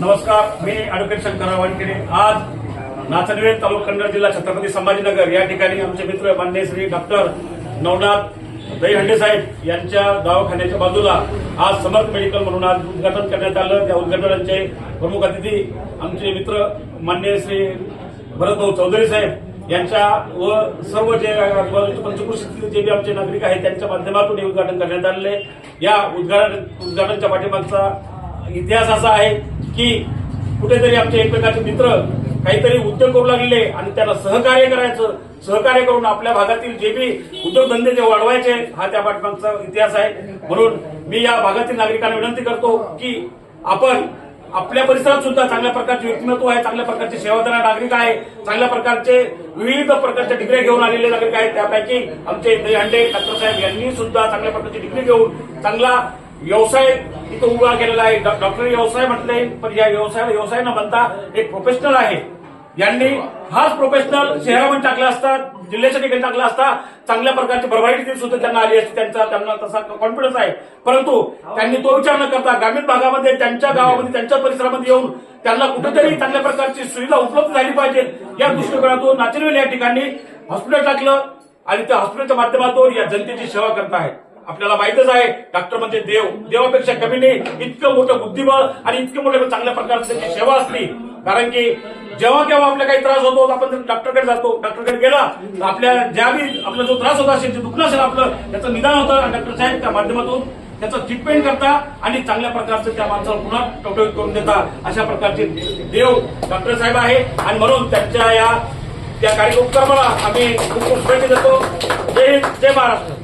नमस्कार मी अॅडव्होकेट शंकरराव वानखेडे आज नाचनवेल तालुका कन्नड जिल्हा छत्रपती संभाजीनगर या ठिकाणी आमचे मित्र मान्य श्री डॉक्टर नवनाथ दहीहंडे साहेब यांच्या दवाखान्याच्या बाजूला आज समर्थ मेडिकल म्हणून आज उद्घाटन करण्यात आलं. त्या उद्घाटनाचे प्रमुख अतिथी आमचे मित्र मान्य श्री भरतभाऊ चौधरी साहेब यांच्या व सर्व जे आजूबाजूचे पंचकृषीतील जे बी आमचे नागरिक आहेत त्यांच्या माध्यमातून हे उद्घाटन करण्यात आलेले या उद्घाटन उद्घाटनच्या पाठीमागचा इतिहास असा आहे की कुठेतरी आमचे एकमेकाचे मित्र काहीतरी उद्योग करू लागले आणि त्याला सहकार्य करायचं सहकार्य करून आपल्या भागातील जे बी उद्योगधंदे जे वाढवायचे हा त्या पाठमागचा इतिहास आहे. म्हणून मी या भागातील नागरिकांना विनंती करतो की आपण आपल्या परिसरात सुद्धा चांगल्या प्रकारचे व्यक्तिमत्व आहे चांगल्या प्रकारचे सेवा देणारे नागरिक आहे चांगल्या प्रकारचे विविध प्रकारच्या डिग्री घेऊन आलेले नागरिक आहेत. त्यापैकी आमचे दहीहंडे डॉक्टर साहेब यांनी सुद्धा चांगल्या प्रकारची डिग्री घेऊन चांगला व्यवसाय इथं उभा केलेला आहे. डॉक्टर डॉक्टरी व्यवसाय म्हटले पण या व्यवसायाला व्यवसाय न बनता एक प्रोफेशनल आहे. यांनी हाच प्रोफेशनल शहरामध्ये टाकला असता जिल्ह्याच्या ठिकाणी टाकला असता चांगल्या प्रकारची भरभराटी सुद्धा त्यांना आली असती. त्यांचा त्यांना तसा कॉन्फिडन्स आहे. परंतु त्यांनी तो विचार न करता ग्रामीण भागामध्ये त्यांच्या गावामध्ये त्यांच्या परिसरामध्ये येऊन त्यांना कुठेतरी चांगल्या प्रकारची सुविधा उपलब्ध झाली पाहिजे. या दृष्टिकोनातून नाचनवेल या ठिकाणी हॉस्पिटल टाकलं आणि त्या हॉस्पिटलच्या माध्यमातून या जनतेची सेवा करत आहेत. आपल्याला माहितच आहे डॉक्टर म्हणजे देव देवापेक्षा कमी नाही इतकं मोठं बुद्धिबळ आणि इतकं मोठं चांगल्या प्रकारची त्याची सेवा असते. कारण की जेव्हा केव्हा आपल्या काही त्रास होतो आपण डॉक्टरकडे जातो डॉक्टरकडे गेला तर आपल्या ज्या बी आपला जो त्रास होता असेल जे दुखणं असेल आपलं त्याचं निदान होतं आणि डॉक्टर साहेब त्या माध्यमातून त्याचं ट्रीटमेंट करता आणि चांगल्या प्रकारचं त्या माणसाला पुन्हा टवटवीत करून देता. अशा प्रकारचे देव डॉक्टर साहेब आहे. आणि म्हणून त्यांच्या या त्या कार्यक्रमाला आम्ही खूप खूप शुभेच्छा देतो जय हिंद जय महाराष्ट्र.